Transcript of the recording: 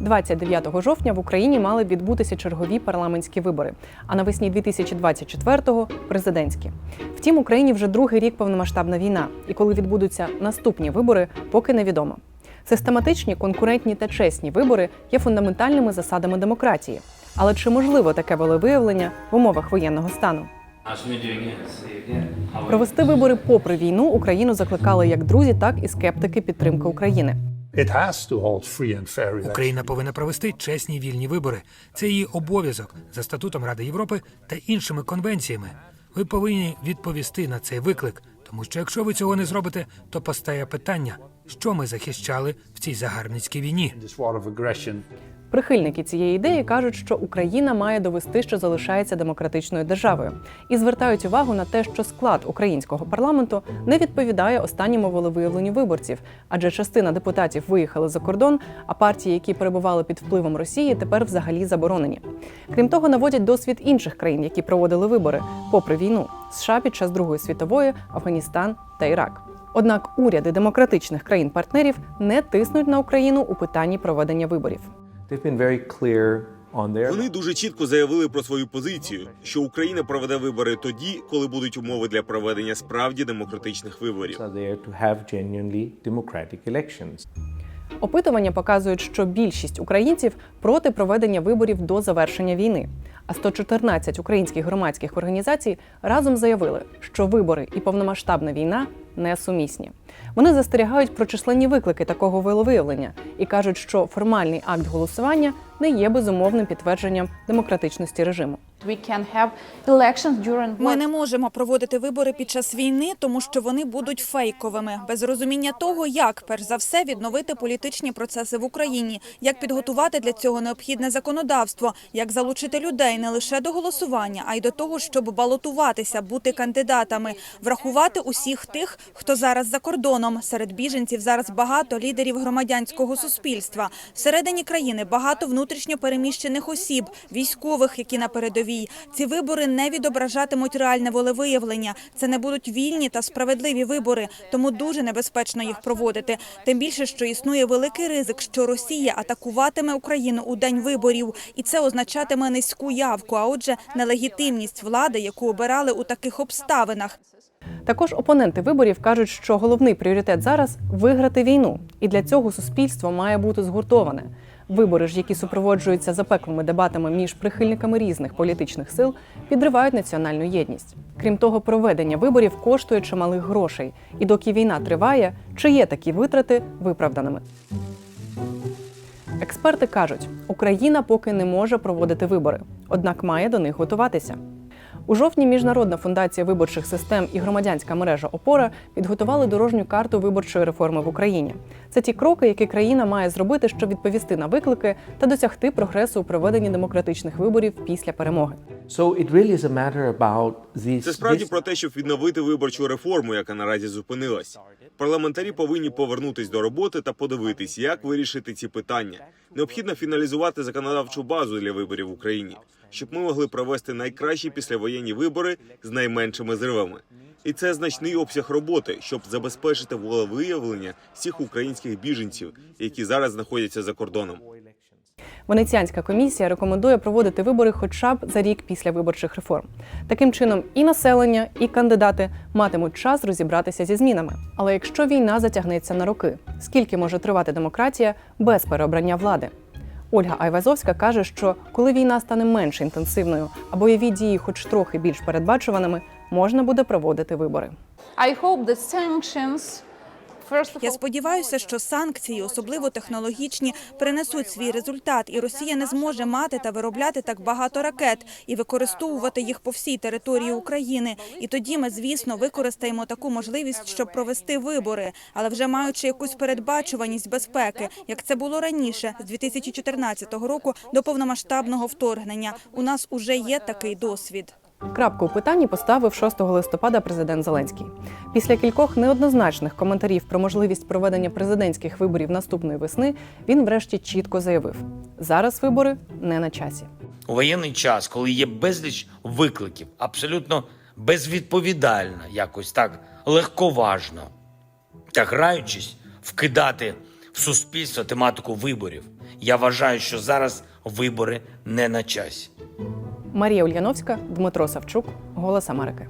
29 жовтня в Україні мали відбутися чергові парламентські вибори, а навесні 2024-го – президентські. Втім, Україні вже другий рік повномасштабна війна, і коли відбудуться наступні вибори, поки невідомо. Систематичні, конкурентні та чесні вибори є фундаментальними засадами демократії. Але чи можливо таке волевиявлення в умовах воєнного стану? Провести вибори попри війну Україну закликали як друзі, так і скептики підтримки України. Україна повинна провести чесні вільні вибори. Це її обов'язок за статутом Ради Європи та іншими конвенціями. Ви повинні відповісти на цей виклик, тому що якщо ви цього не зробите, то постає питання, що ми захищали в цій загарбницькій війні. Прихильники цієї ідеї кажуть, що Україна має довести, що залишається демократичною державою, і звертають увагу на те, що склад українського парламенту не відповідає останньому волевиявленню виборців, адже частина депутатів виїхали за кордон, а партії, які перебували під впливом Росії, тепер взагалі заборонені. Крім того, наводять досвід інших країн, які проводили вибори, попри війну США під час Другої світової, Афганістан та Ірак. Однак уряди демократичних країн-партнерів не тиснуть на Україну у питанні проведення виборів. Вони дуже чітко заявили про свою позицію, що Україна проведе вибори тоді, коли будуть умови для проведення справді демократичних виборів. Опитування показують, що більшість українців проти проведення виборів до завершення війни. А 114 українських громадських організацій разом заявили, що вибори і повномасштабна війна несумісні. Вони застерігають про численні виклики такого виловиявлення і кажуть, що формальний акт голосування не є безумовним підтвердженням демократичності режиму. Ми не можемо проводити вибори під час війни, тому що вони будуть фейковими, без розуміння того, як перш за все відновити політичні процеси в Україні, як підготувати для цього необхідне законодавство, як залучити людей не лише до голосування, а й до того, щоб балотуватися, бути кандидатами, врахувати усіх тих, хто зараз за кордоном. Серед біженців зараз багато лідерів громадянського суспільства. Всередині країни багато внутрішньо переміщених осіб, військових, які на передовій. Ці вибори не відображатимуть реальне волевиявлення. Це не будуть вільні та справедливі вибори, тому дуже небезпечно їх проводити. Тим більше, що існує великий ризик, що Росія атакуватиме Україну у день виборів, і це означатиме низьку явку, а отже, нелегітимність влади, яку обирали у таких обставинах. Також опоненти виборів кажуть, що головний пріоритет зараз виграти війну, і для цього суспільство має бути згуртоване. Вибори ж, які супроводжуються запеклими дебатами між прихильниками різних політичних сил, підривають національну єдність. Крім того, проведення виборів коштує чималих грошей, і доки війна триває, чи є такі витрати виправданими. Експерти кажуть, Україна поки не може проводити вибори, однак має до них готуватися. У жовтні Міжнародна фундація виборчих систем і громадянська мережа Опора підготували дорожню карту виборчої реформи в Україні. Це ті кроки, які країна має зробити, щоб відповісти на виклики та досягти прогресу у проведенні демократичних виборів після перемоги. So it really is a matter about these. Це справді про те, щоб відновити виборчу реформу, яка наразі зупинилась. Парламентарі повинні повернутись до роботи та подивитись, як вирішити ці питання. Необхідно фіналізувати законодавчу базу для виборів в Україні, щоб ми могли провести найкращі післявоєнні вибори з найменшими зривами. І це значний обсяг роботи, щоб забезпечити волевиявлення всіх українських біженців, які зараз знаходяться за кордоном. Венеціанська комісія рекомендує проводити вибори хоча б за рік після виборчих реформ. Таким чином, і населення, і кандидати матимуть час розібратися зі змінами. Але якщо війна затягнеться на роки, скільки може тривати демократія без переобрання влади? Ольга Айвазовська каже, що коли війна стане менш інтенсивною, а бойові дії, хоч трохи більш передбачуваними, можна буде проводити вибори. I hope that sanctions, Я сподіваюся, що санкції, особливо технологічні, принесуть свій результат, і Росія не зможе мати та виробляти так багато ракет і використовувати їх по всій території України. І тоді ми, звісно, використаємо таку можливість, щоб провести вибори, але вже маючи якусь передбачуваність безпеки, як це було раніше, з 2014 року до повномасштабного вторгнення. У нас уже є такий досвід. Крапку у питанні поставив 6 листопада президент Зеленський. Після кількох неоднозначних коментарів про можливість проведення президентських виборів наступної весни він врешті чітко заявив: зараз вибори не на часі. У воєнний час, коли є безліч викликів, абсолютно безвідповідально, якось так легковажно та граючись, вкидати в суспільство тематику виборів Я вважаю, що зараз вибори не на часі. Марія Ульяновська, Дмитро Савчук, Голос Америки.